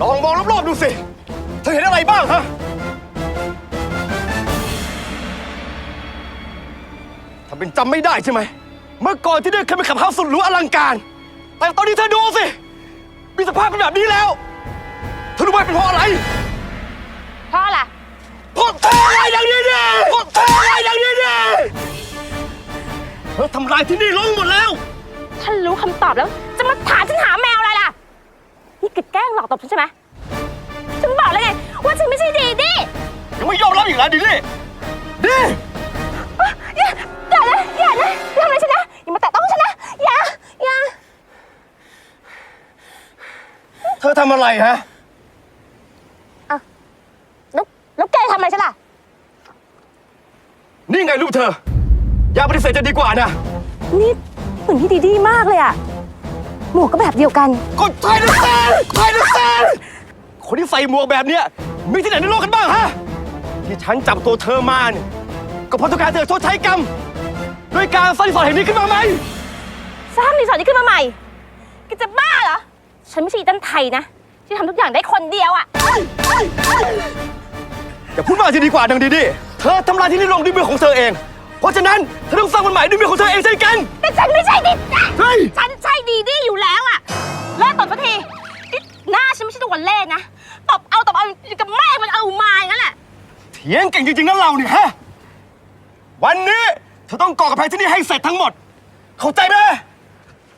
ลองมองรอบๆดูสิ เธอเห็นอะไรบ้างฮะถ้าเป็นจำไม่ได้ใช่ไหม เมื่อก่อนที่เธอเคยไปขับเฮาสุดหรูอลังการ แต่ตอนนี้เธอดูสิ มีสภาพเป็นแบบนี้แล้ว เธอรู้ไหมเป็นเพราะอะไร เพราะอะไรเพราะเธออะไรอย่างนี้เนี่ยเพราะเธออะไรอย่างนี้เนี่ยเธอทำลายที่นี่ลงหมดแล้ว ฉันรู้คำตอบแล้ว จะมาถามฉัน ตบฉันใช่ไหมฉันบอกแล้วไงว่าฉันไม่ใช่ดีดียังไม่ยอมรับอีกแล้วดิลี่ดิอย่าอย่านะอย่านะอย่าทำอะไรฉันนะอย่ามาแตะต้องฉันนะอย่าอย่าเธอทำอะไรฮะ แล้วแล้วแกทำอะไรฉันล่ะนี่ไงรูปเธอ อย่าปฏิเสธจะดีกว่านะ นี่เหมือนพี่ดีดีมากเลยอะหมวกก็แบบเดียวกัน ก็ไทยนะแซนไทยนะแซน คนที่ใส่หมวกแบบเนี้ยมีที่ไหนในโลกกันบ้างฮะ ที่ฉันจับตัวเธอมาเนี่ยก็เพราะต้องการเธอชดใช้กรรมด้วยการสร้างรีสอร์ทแห่งนี้ขึ้นมาไหมสร้างรีสอร์ทนี้ขึ้นมาใหม่แกจะบ้าเหรอ ฉันไม่ใช่อีจันไทยนะ ที่ทำทุกอย่างได้คนเดียวอะอย่าพูดมากจะดีกว่าดังดีดิเธอทำลายที่นี่ลงด้วยมือของเธอเอง เพราะฉะนั้นเธอต้องสร้างมันใหม่ด้วยมือของเธอเองเช่นกัน แต่ฉันไม่ใช่ดิเฮ้ย ฉันใช่ดีดีอยู่แล้วอะเลิกตบสักทีนี่หน้าฉันไม่ใช่ตัวเล่นนะ ตบเอาตบเอาอยู่กับแม่มันเอามาอย่างนั้นแหละ เถียงเก่งจริงๆนะเราเนี่ยฮะ วันนี้เธอต้องก่อกระแพงที่นี่ให้เสร็จทั้งหมด เข้าใจไหม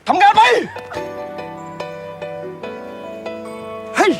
ทำงานไป เฮ้ย